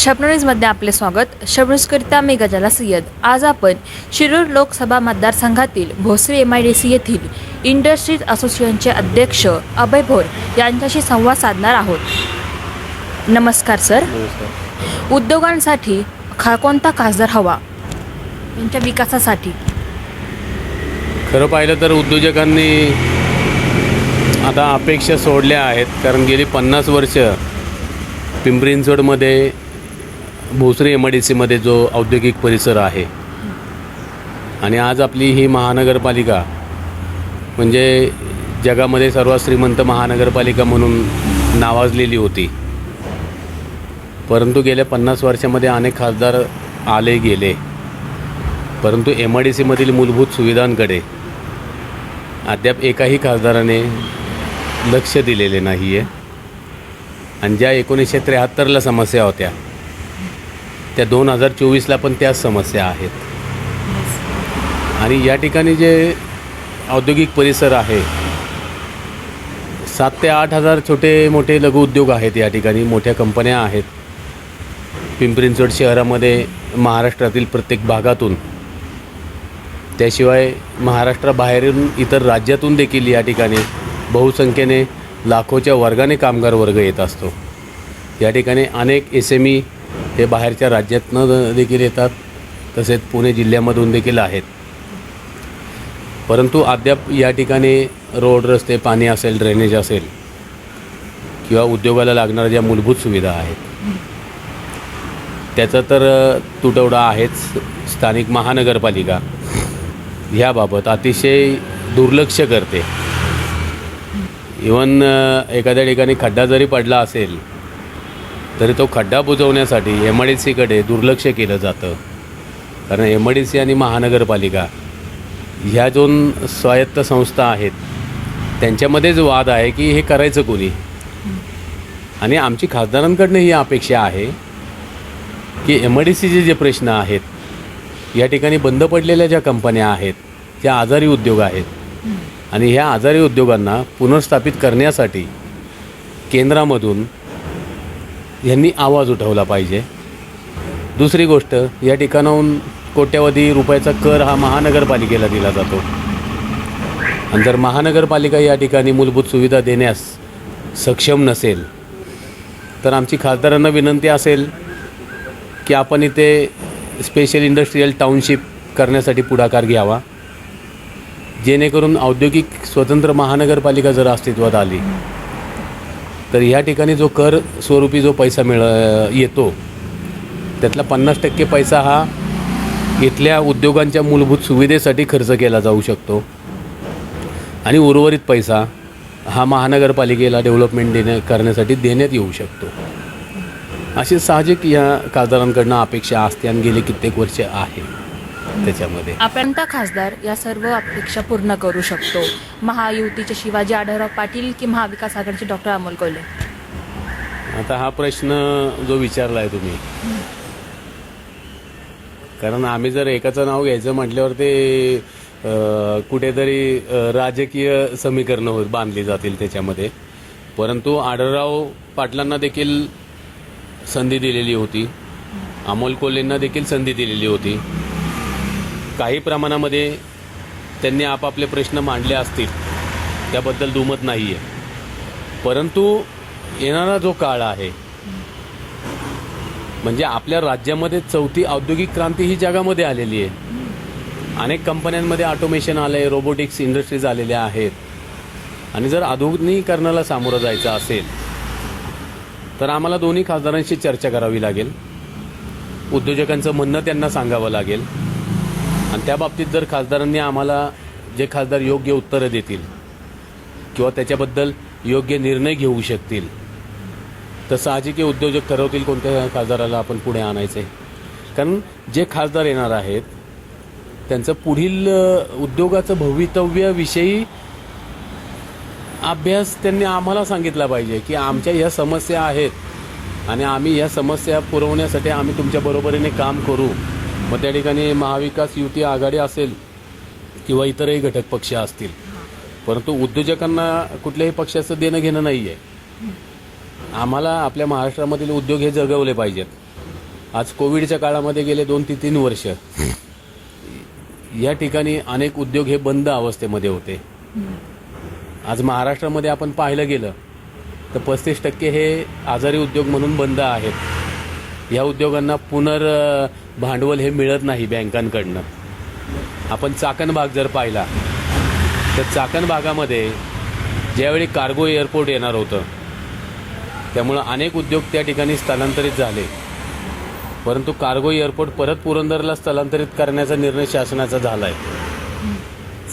शबनरीजमध्ये आपले स्वागत. शबनरीजकरिता मी गजाला सय्यद. आज आपण शिरूर लोकसभा मतदारसंघातील Bhosari M I D C येथील इंडस्ट्रीज असोसिएशनचे अध्यक्ष अभय भोर यांच्याशी संवाद साधणार आहोत. नमस्कार सर. उद्योगांसाठी खा कोणता खासदार हवा? त्यांच्या विकासासाठी. खरं पाहिलं तर उद्योजकांनी आता अपेक्षा सोडल्या आहेत. कारण गेली पन्नास वर्ष पिंपरी चिंचवडमध्ये भोसरी एम आय डी सीमध्ये जो औद्योगिक परिसर आहे आणि आज आपली ही महानगरपालिका म्हणजे जगामध्ये सर्वात श्रीमंत महानगरपालिका म्हणून नावाजलेली होती. परंतु गेल्या पन्नास वर्षामध्ये अनेक खासदार आले गेले परंतु एम आय डी सीमधील मूलभूत सुविधांकडे अद्याप एकाही खासदाराने लक्ष दिलेले नाही आहे आणि ज्या एकोणीसशे त्र्याहत्तरला समस्या होत्या त्या दोन हजार चोवीसला पण त्याच समस्या आहेत. आणि या ठिकाणी जे औद्योगिक परिसर आहे सात ते आठ हजार छोटे मोठे लघुउद्योग आहेत या ठिकाणी मोठ्या कंपन्या आहेत. पिंपरी शहरामध्ये महाराष्ट्रातील प्रत्येक भागातून. त्याशिवाय महाराष्ट्राबाहेरून इतर राज्यातून देखील या ठिकाणी बहुसंख्येने लाखोच्या वर्गाने कामगार वर्ग येत असतो. या ठिकाणी अनेक एस एम ई ते बाहेरच्या राज्यातनं देखील येतात तसेच पुणे जिल्ह्यामधून देखील आहेत. परंतु अद्याप या ठिकाणी रोड रस्ते पाणी असेल ड्रेनेज असेल किंवा उद्योगाला लागणाऱ्या ज्या मूलभूत सुविधा आहेत त्याचा तर तुटवडा आहेच. स्थानिक महानगरपालिका ह्याबाबत अतिशय दुर्लक्ष करते. इवन एखाद्या ठिकाणी खड्डा जरी पडला असेल तरी तो खड्डा बुजवण्यासाठी एम आय डी सीकडे दुर्लक्ष केलं जातं. कारण एम आय डी सी आणि महानगरपालिका ह्या दोन स्वायत्त संस्था आहेत. त्यांच्यामध्येच वाद आहे की हे करायचं कोणी? आणि आमची खासदारांकडनं ही अपेक्षा आहे की एम आय डी सीचे जे प्रश्न आहेत या ठिकाणी बंद पडलेल्या ज्या कंपन्या आहेत त्या आजारी उद्योग आहेत. आणि ह्या आजारी उद्योगांना पुनर्स्थापित करण्यासाठी केंद्रामधून यांनी आवाज उठवला पाहिजे. दुसरी गोष्ट या ठिकाणाहून कोट्यवधी रुपयाचा कर हा महानगरपालिकेला दिला जातो. आणि जर महानगरपालिका या ठिकाणी मूलभूत सुविधा देण्यास सक्षम नसेल तर आमची खासदारांना विनंती असेल की आपण इथे स्पेशल इंडस्ट्रीयल टाउनशिप करण्यासाठी पुढाकार घ्यावा. जेणेकरून औद्योगिक स्वतंत्र महानगरपालिका जर अस्तित्वात आली तर ह्या ठिकाणी जो कर स्वरूपी जो पैसा मिळ येतो त्यातला पन्नास टक्के पैसा हा इथल्या उद्योगांच्या मूलभूत सुविधेसाठी खर्च केला जाऊ शकतो. आणि उर्वरित पैसा हा महानगरपालिकेला डेव्हलपमेंट देण्या करण्यासाठी देण्यात येऊ शकतो. अशी साहजिक या खासदारांकडनं अपेक्षा असते आणि गेले कित्येक वर्षे आहे. त्याच्यामध्ये. आपण खासदार या सर्व अपेक्षा पूर्ण करू शकतो? महायुतीचे शिवाजी आढळराव पाटील की महाविकास आघाडीचे डॉक्टर अमोल कोल्हे? आता हा प्रश्न जो विचारला आहे तुम्ही कारण आम्ही जर एकाचं नाव घ्यायचं म्हटल्यावर ते अं, कुठेतरी अं, राजकीय समीकरणं होत बांधली जातील त्याच्यामध्ये. परंतु आढळराव पाटलांना देखील संधी दिलेली होती. अमोल कोल्हेंना देखील संधी दिलेली होती. काही प्रमाणामध्ये त्यांनी आपापले प्रश्न मांडले असतील त्याबद्दल दुमत नाही आहे परंतु येणारा जो काळ आहे म्हणजे आपल्या राज्यामध्ये चौथी औद्योगिक क्रांती ही जगामध्ये आलेली आहे. अनेक कंपन्यांमध्ये ऑटोमेशन आलं आहे रोबोटिक्स इंडस्ट्रीज आलेल्या आहेत. आणि जर आधुनिकीकरणाला सामोरं जायचं असेल तर आम्हाला दोन्ही खासदारांशी चर्चा करावी लागेल. उद्योजकांचं म्हणणं त्यांना सांगावं लागेल. आणि त्या बाबतीत जर खासदारांनी आम्हाला जे खासदार योग्य उत्तरं देतील किंवा त्याच्याबद्दल योग्य निर्णय घेऊ शकतील तर साहजिक उद्योजक ठरवतील कोणत्या खासदाराला आपण पुढे आणायचे कारण जे खासदार येणार आहेत त्यांचं पुढील उद्योगाचं भवितव्याविषयी अभ्यास त्यांनी आम्हाला सांगितला पाहिजे की आमच्या ह्या समस्या आहेत आणि आम्ही ह्या समस्या पुरवण्यासाठी आम्ही तुमच्या बरोबरीने काम करू. मग त्या ठिकाणी महाविकास युती आघाडी असेल किंवा इतरही घटक पक्ष असतील. परंतु उद्योजकांना कुठल्याही पक्षाचं देणं घेणं नाही आहे आम्हाला आपल्या महाराष्ट्रामधील उद्योग हे जगवले पाहिजेत. आज कोविडच्या काळामध्ये गेले दोन ते तीन वर्ष. या ठिकाणी अनेक उद्योग हे बंद अवस्थेमध्ये होते. आज महाराष्ट्रामध्ये आपण पाहिलं गेलं तर पस्तीस टक्के हे आजारी उद्योग म्हणून बंद आहेत. या उद्योगांना पुनर भांडवल हे मिळत नाही बँकांकडनं. आपण चाकण भाग जर पाहिला तर चाकण भागामध्ये ज्यावेळी कार्गो एअरपोर्ट येणार होतं त्यामुळं अनेक उद्योग त्या ठिकाणी स्थलांतरित झाले. परंतु कार्गो एअरपोर्ट परत पुरंदरला स्थलांतरित करण्याचा निर्णय शासनाचा झाला आहे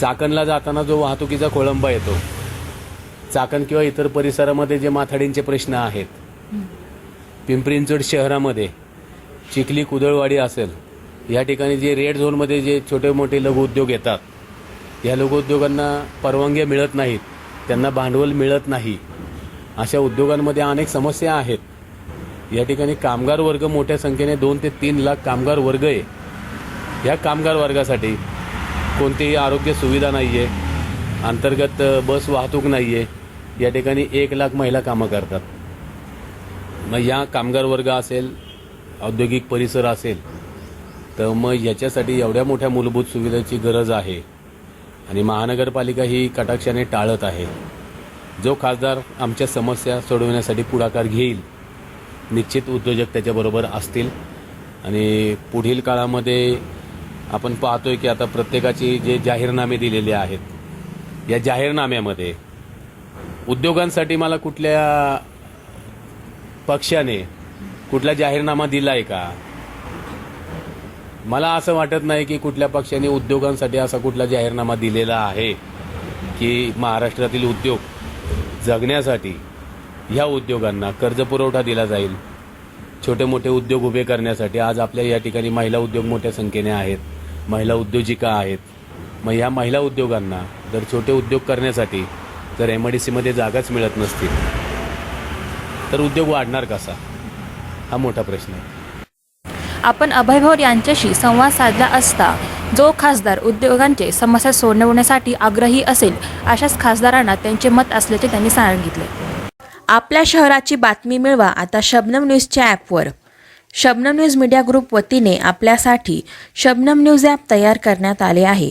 चाकणला जाताना जो वाहतुकीचा खोळंबा येतो चाकण किंवा इतर परिसरामध्ये जे माथाडींचे प्रश्न आहेत पिंपरी शहरामध्ये चिखली कुदळवाडी असेल या ठिकाणी जे रेड झोनमध्ये जे छोटे मोठे लघुउद्योग येतात या लघुउद्योगांना परवानग्या मिळत नाहीत त्यांना भांडवल मिळत नाही. अशा उद्योगांमध्ये अनेक समस्या आहेत. या ठिकाणी कामगार वर्ग मोठ्या संख्येने दोन ते तीन लाख कामगार वर्ग आहे. या कामगार वर्गासाठी कोणतीही आरोग्य सुविधा नाही आहे अंतर्गत बस वाहतूक नाही आहे या ठिकाणी एक लाख महिला कामं करतात. मग या कामगार वर्ग असेल औद्योगिक परिसर असेल तर मग याच्यासाठी एवढ्या मोठ्या मूलभूत सुविधेची गरज आहे. आणि महानगरपालिका ही कटाक्षाने टाळत आहे. जो खासदार आमच्या समस्या सोडवण्यासाठी पुढाकार घेईल निश्चित उद्योजक त्याच्याबरोबर असतील. आणि पुढील काळामध्ये आपण पाहतोय की आता प्रत्येकाची जे जाहीरनामे दिलेले आहेत या जाहीरनाम्यामध्ये उद्योगांसाठी मला कुठल्या पक्षाने कुठला जाहीरनामा दिलाय का? मला असं वाटत नाही की कुठल्या पक्षाने उद्योगांसाठी असा कुठला जाहीरनामा दिलेला आहे की महाराष्ट्रातील उद्योग जगण्यासाठी ह्या उद्योगांना कर्जपुरवठा दिला जाईल. छोटे मोठे उद्योग उभे करण्यासाठी आज आपल्या या ठिकाणी महिला उद्योग मोठ्या संख्येने आहेत. महिला उद्योजिका आहेत. मग या महिला उद्योगांना जर छोटे उद्योग करण्यासाठी जर एम आय डी सीमध्ये जागाच मिळत नसतील. तर उद्योग वाढणार कसा? हा मोठा प्रश्न आहे. आपण अभय भोर यांच्याशी संवाद साधला असता जो खासदार उद्योगांचे समस्या सोडवण्यासाठी आग्रही असेल अशाच खासदारांना त्यांचे मत असल्याचे त्यांनी सांगितले. आपल्या शहराची बातमी मिळवा आता शबनम न्यूजच्या ॲपवर. शबनम न्यूज मीडिया ग्रुप वतीने आपल्यासाठी शबनम न्यूज ॲप तयार करण्यात आले आहे.